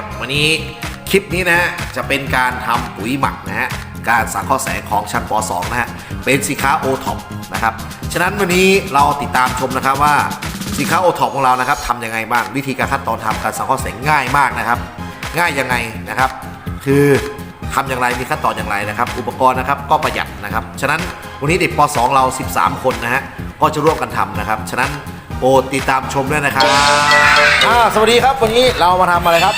ครับ วันนี้คลิปนี้นะฮะจะเป็นการทำปุ๋ยหมักนะฮะการสังเคราะห์แสงของชั้นป .2 นะฮะเป็นสินค้าโอท็อปนะครับฉะนั้นวันนี้เราติดตามชมนะครับว่าสินค้าโอท็อปของเรานะครับทำยังไงบ้างวิธีการขั้นตอนทำการสังเคราะห์แสงง่ายมากนะครับ ง่ายยังไงนะครับ คือทำอย่างไรมีขั้นตอนอย่างไรนะครับ อุปกรณ์นะครับก็ประหยัดนะครับ ฉะนั้นวันนี้เด็กป .2 เรา 13 คนนะฮะก็จะร่วมกันทำนะครับ ฉะนั้นโปรดติดตามชมด้วยนะครับสวัสดีครับวันนี้เรามาทำอะไรครับ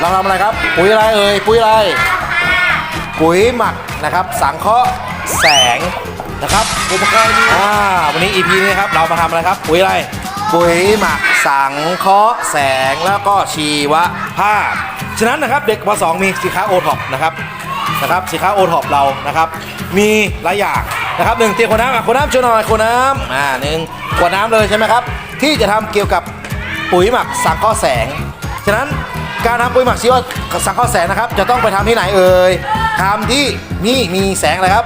เราทำอะไรครับ ปุ๋ยอะไรเอ่ยปุ๋ยอะไร ปุ๋ยหมักนะครับ สังเคราะห์แสงนะครับอุปกรณ์อ่าวันนี้ EP นี้ครับเรามาทำอะไรครับ ปุ๋ยอะไร ปุ๋ยหมักสังเคราะห์แสงแล้วก็ชีวภาพฉะนั้นนะครับเด็กป .2 มีสินค้าโอท็อปนะครับนะครับสินค้าโอท็อปเรานะครับ มีหลายอย่างนะครับหนึ่งเตรียมขวดน้ำอะขวดน้ำช่วยหน่อยขวดน้ำอ่าหนึ่งขวดน้ำเลยใช่ไหมครับ ที่จะทำเกี่ยวกับปุ๋ยหมักสังเคราะห์แสง ฉะนั้น การทำปุ๋ยหมักชีวสังเคราะห์แสงนะครับ จะต้องไปทำที่ไหนเอ่ยทำที่นี่มีแสงอะไรครับ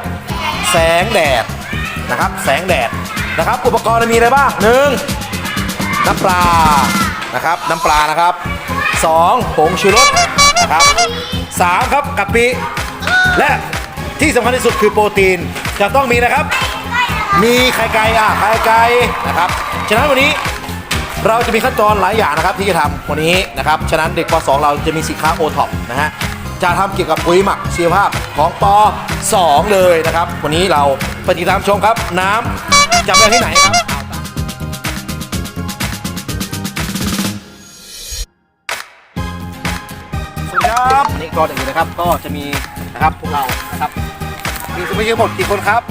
แสงแดดนะครับ แสงแดดนะครับ อุปกรณ์มีอะไรบ้างหนึ่งน้ำปลานะครับ น้ำปลานะครับสองผงชูรสนะครับสามครับกะปิและที่สำคัญที่สุดคือโปรตีนจะต้องมีนะครับ มีไข่ไก่อะไข่ไก่นะครับ ฉะนั้นวันนี้ เราจะมีขั้นตอนหลายอย่างนะครับที่จะทำวันนี้นะครับ ฉะนั้นเด็กป .2 เราจะมีสินค้าโอท็อปนะฮะ จะทำเกี่ยวกับปุ๋ยหมักชีวภาพของป .2 เลยนะครับ วันนี้เราไปติดตามชมครับ น้ำจะไปที่ไหนครับ สวัสดีครับวันนี้ก่อนอื่นนะครับ ก็จะมีนะครับพวกเรานะครับมีสมาชิกหมดกี่คนครับ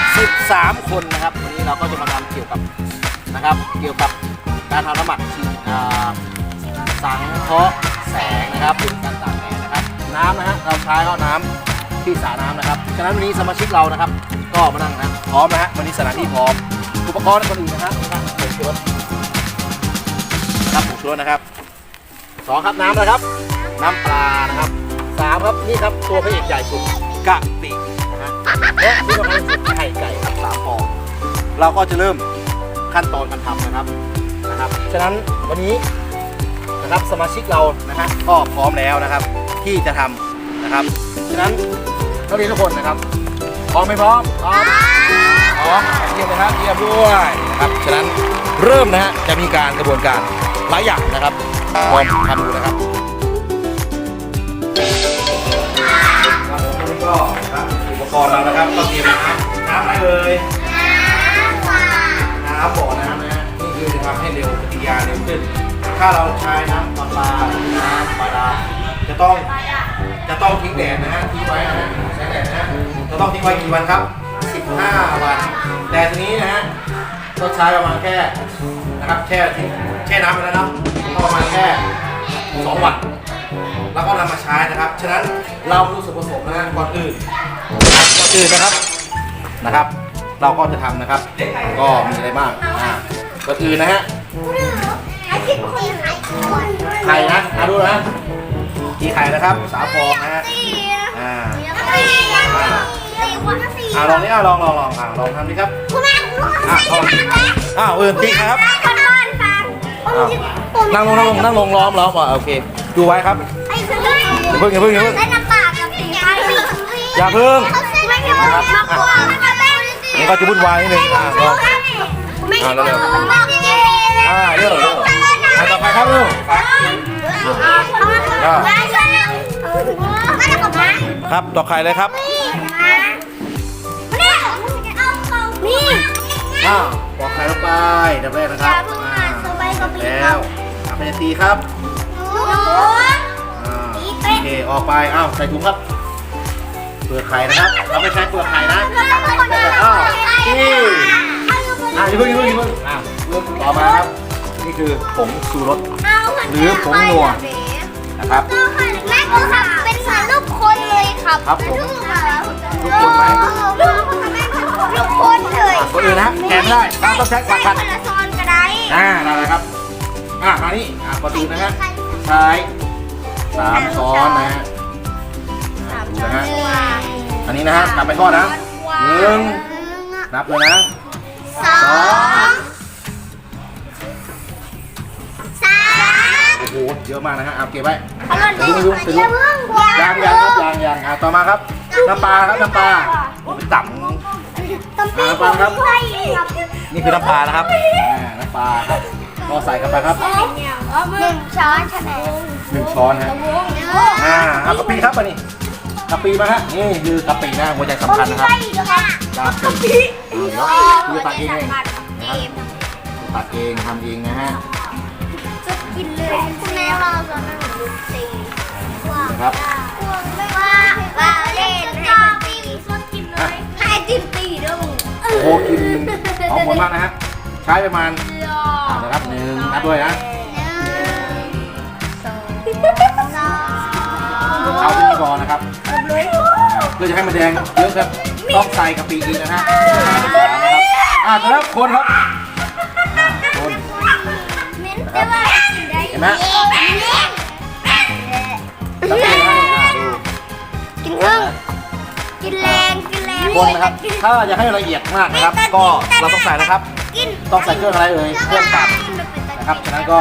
13 คนนะครับ วันนี้เราก็จะมาทำเกี่ยวกับ นะครับ เกี่ยวกับการทำน้ำหมักชีอ่าสังเคราะห์แสงนะครับหรือการตากแดดนะครับน้ำนะฮะเราใช้ก็น้ำที่สระน้ำนะครับฉะนั้นวันนี้สมาชิกเรานะครับ ก็มานั่งนะพร้อมนะฮะวันนี้สถานที่พร้อม อุปกรณ์คนอื่นนะครับนะครับผงชูรสนะครับผงชูรสนะครับสองครับน้ำนะครับ น้ำปลานะครับสามครับนี่ครับตัวพระเอกใหญ่สุดกะปินะฮะและที่สำคัญที่สุดไข่ไก่ครับสามฟองเราก็จะเริ่ม ขั้นตอนการทำนะครับนะครับ ฉะนั้นวันนี้นะครับสมาชิกเรานะฮะก็พร้อมแล้วนะครับ ที่จะทำนะครับ ฉะนั้นนักเรียนทุกคนนะครับพร้อมไหมพร้อมพร้อมพร้อมเยี่ยมนะครับเยี่ยมด้วยนะครับฉะนั้นเริ่มนะฮะจะมีการกระบวนการหลายอย่างนะครับลองทำดูนะครับครับผมวันนี้ก็ครับอุปกรณ์เรานะครับก็เตรียมน้ำน้ำอะไรเอ่ย น้ำบ่อน้ำนะฮะนี่คือจะทำให้เร็วปฏิกิริยาเร็วขึ้น ถ้าเราใช้น้ำปลาปลาหรือน้ำบาดาจะต้องจะต้องทิ้งแดดนะฮะทิ้งไว้นะฮะแสงแดดนะฮะจะต้องทิ้งไว้กี่วันครับ 15 วัน แต่ทีนี้นะฮะก็ใช้ประมาณแค่นะครับแช่ทิ้งแช่น้ำไปแล้วนะก็ประมาณแค่สองวันแล้วก็นำมาใช้นะครับ ฉะนั้นเราดูส่วนผสมนะฮะก่อนอื่นก่อนอื่นนะครับนะครับ เราก็จะทำนะครับ ก็มีอะไรบ้างอ่าก่อนอื่นนะฮะไข่นะอะดูนะกี่ไข่นะครับสามฟองนะฮะอ่าอ่าลองนี่อะลองลองลองอ่าลองทำดิครับอ้าวเอื่นตีครับอ้าวนั่งลงนั่งลงนั่งลงล้อมล้อมอะโอเคดูไว้ครับอย่าเพิ่งอย่าเพิ่งอย่าเพิ่งได้น้ำปลากับสีไข่อย่าเพิ่งไม่ใช่มากกว่านี่ก็จะวุ่นวายนิดนึงอ่าลองไม่ใช่อ่าเร็วมากจริงอ่าเร็วเร็วอ่าต่อไปครับเร็วไม่ใช่ก็จะกลับมาครับต่อไข่เลยครับนี่อ้าวต่อไข่ลงไปดับแรกนะครับอ่าแล้วทำเป็นนาทีครับอ่าโอเคออกไปอ้าวใส่ถุงครับ เปลือกไข่นะครับ เราไม่ใช้เปลือกไข่นะอ้าวนี่อ่าอย่าเพิ่งอย่าเพิ่งอย่าเพิ่งอ่าต่อมาครับ นี่คือผงชูรสหรือผงนัวนะครับแม่ก็ทำเป็นเหมือนรูปคนเลยครับครับผมรูปคนไหมรูปคนเลยอะคนอื่นนะแกะไม่ได้ต้องต้องใช้ปากกัดคนละซอนก็ได้อ่าได้เลยครับอ่ามานี่อ่าก่อนอื่นนะฮะใช้สามช้อนนะฮะอ่าดูนะฮะอัน นี้นะฮะกลับไปทอดนะหนึ่งนับเลยนะสองสามโอ้โหเยอะมากนะฮะเอาเก็บไว้อร่อยไปดูไปดูไปดูอย่าเพิ่งยางยางครับยางยางอะต่อมาครับน้ำปลาครับน้ำปลาโอ้เป็นต่ต้มปีอ่าฟังครับใช่ครับำนี่คือน้ำปลานะครับอ่าน้ำปลาครับก็ใส่เข้าไปครับหนึ่งช้อนชาแนลหนึ่งช้อนฮะอ่าเอากะปิครับมานี่ กะปิมาฮะนี่คือกะปินะหัวใจสำคัญนะครับกะปิอ่าเดี๋ยวคือตักเองเองนะครับตักเองทำเองนะฮะจะกินเลยคุณแม่เราตอนนั้นหนูตีนะครับว่าว่าเล่นให้มันตีกินเลยให้จิ้มตีด้วยมึงโอ้โหกินหอมหมดมากนะฮะใช้ประมาณอ่านะครับหนึ่งนับด้วยนะเอาที่นี่พอนะครับเพื่อจะให้มันแดงเยอะครับต้องใส่กะปิอีกนะฮะอ่าแล้วคนครับอ่าคนเห็นไหมกะปินะฮะอ่าดูกินเพิ่งกินแรงกินแรงคนนะครับ ถ้าอยากให้ละเอียดมากนะครับ ก็เราต้องใส่นะครับกินต้องใส่เครื่องอะไรเอ่ยเครื่องตัดนะครับฉะนั้นก็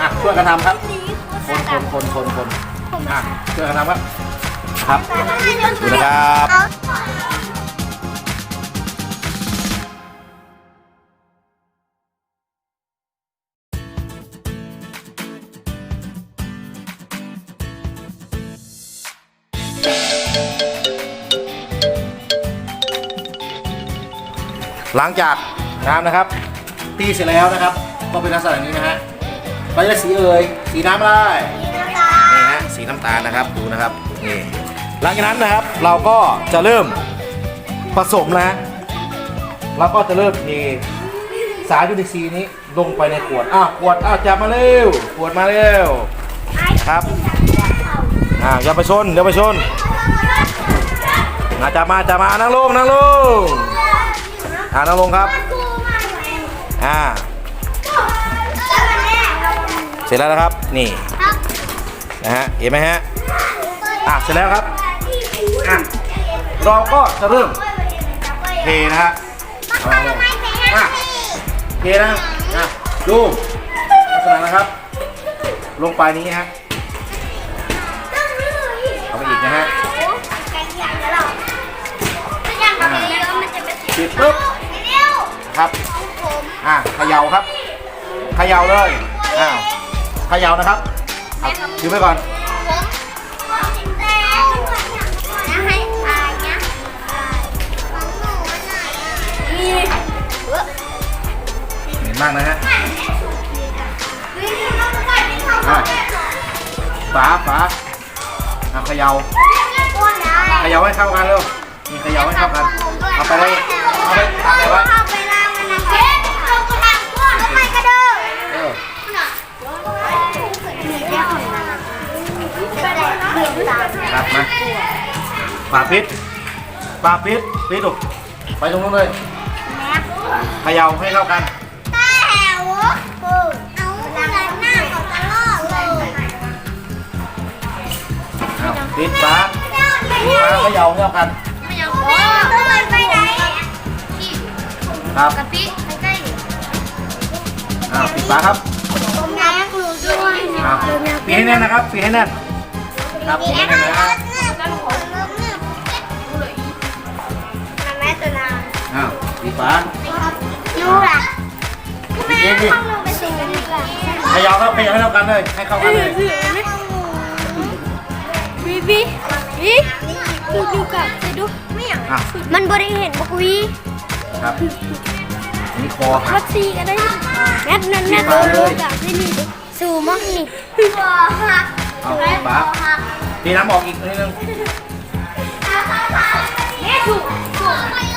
อะช่วยกันทำครับ คนคนคนคนคนอะช่วยกันทำครับ ครับดูนะครับหลังจากน้ำนะครับตีเสร็จแล้วนะครับ ก็เป็นลักษณะนี้นะฮะเราจะได้สีเอ่ยสีน้ำอะไรนี่ฮะสีน้ำตาลนะครับดูนะครับนี่ หลังจากนั้นนะครับเราก็จะเริ่มผสมนะฮะเราก็จะเริ่มเทสารยูนิซีนี้ลงไปในขวด อ้าวขวด อ้าวจับมาเร็ว ขวดมาเร็วนะครับอ่าอย่าไปชนอย่าไปชนอาจับมาจับมา นั่งลง นั่งลง อ่านั่งลงครับ อ่า เสร็จแล้วนะครับ นี่ นะฮะ เห็นไหมฮะ อะ เสร็จแล้วครับ อะเราก็จะเริ่มเทนะฮะเอาลงอะเทนะอะดูลักษณะนะครับ ลงไปนี้ฮะเอาไปอีกนะฮะปิดปุ๊บครับอะเขย่าครับเขย่าเลยอ้าวเขย่านะครับเอาถือไปก่อน เห็นมากนะฮะฝาฝาเอาเขย่าเขย่าให้เข้ากันเร็วนี่เขย่าให้เข้ากันเอาไปเลยเอาไปตักเลยว้เออครับมาฝาพิษฝาพิษพิษลูไปตรงนู้นเลย เขย่าให้เข้ากันอ้าวปิดฝาปิดฝาเขย่าให้เข้ากัน ครับกะปิใกล้อ้าวปิดฝาครับผมน้ำกลูด้วยอ้าวปิดให้แน่นนะครับปิดให้แน่นครับปิดให้แน่นนะฮะแม่ตัวนาอ้าวปิดฝา ยูล่ะแม่ห้องนึงเป็นสิ่งนี้ล่ะเขย่าครับเขย่าให้เข้ากันเลย ให้เข้ากันเลยบีบีบีดูดูกับจะดูไม่อยากอะมันบริเห็นบอกวีครับอันนี่คอหัวักดซีก็ได้แม่นั่นนั่นมาเลยกับที่นี่สูมั่งนี่เอาปิดฝาตีน้ำออกอีกนิดนึงแม่ถูกถูก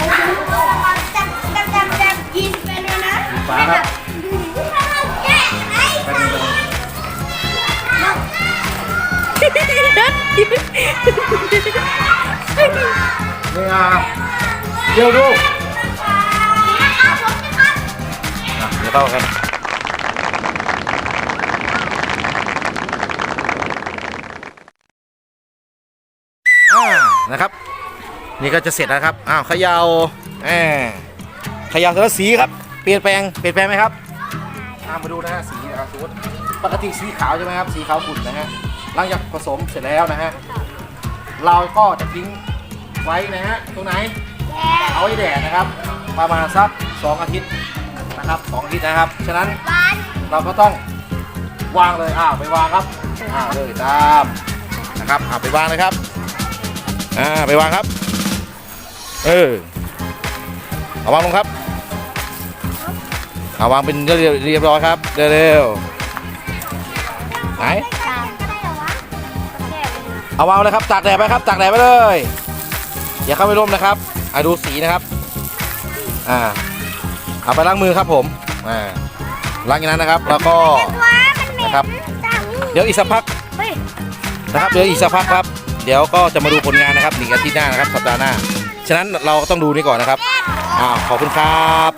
จับจับจับจับยินไปเลยนะปิดฝาครับแป๊บนึงนี่อะเดี๋ยวดูอะเดี๋ยวเข้ากันอ่านะครับ นี่ก็จะเสร็จแล้วครับอ้าวเขยาวแหมเขยาวเสร็จแล้วสีครับ เปลี่ยนแปลงเปลี่ยนแปลงไหมครับตามมาดูนะฮะสีอะนะครับสมมติปกติสีขาวใช่ไหมครับสีขาวขุ่นนะฮะหลังจากผสมเสร็จแล้วนะฮะเราก็จะทิ้งไว้นะฮะตรงไหนเอาไว้แดดนะครับ ประมาณสัก2อาทิตย์นะครับ2อาทิตย์นะครับฉะนั้นบ้านเราก็ต้องวางเลยอ่าไปวางครับอ่าเลยตามนะครับอ่าไปวางเลยครับอ่าไปวางครับ เออเอาวางลงครับเอาวางเป็นเรียบเรียบร้อยครับเร็วๆไหนตามก็ได้เหรอวะแก้ไปเลยเอาวางเลยครับตากแดดไปครับตากแดดไปเลยอย่าเข้าไปร่มนะครับอ่าดูสีนะครับอ่าเอาไปล้างมือครับผมอ่าล้างอย่างนั้นนะครับ แล้วก็ว้ามันเหม็นนะครับจังเดี๋ยวอีกสักพักเฮ้ยนะครับเดี๋ยวอีกสักพักครับ เดี๋ยวก็จะมาดูผลงานนะครับหนึ่งอาทิตย์หน้านะครับสัปดาห์หน้า ฉะนั้นเราก็ต้องดูนี่ก่อนนะครับอ้าขอบคุณครับ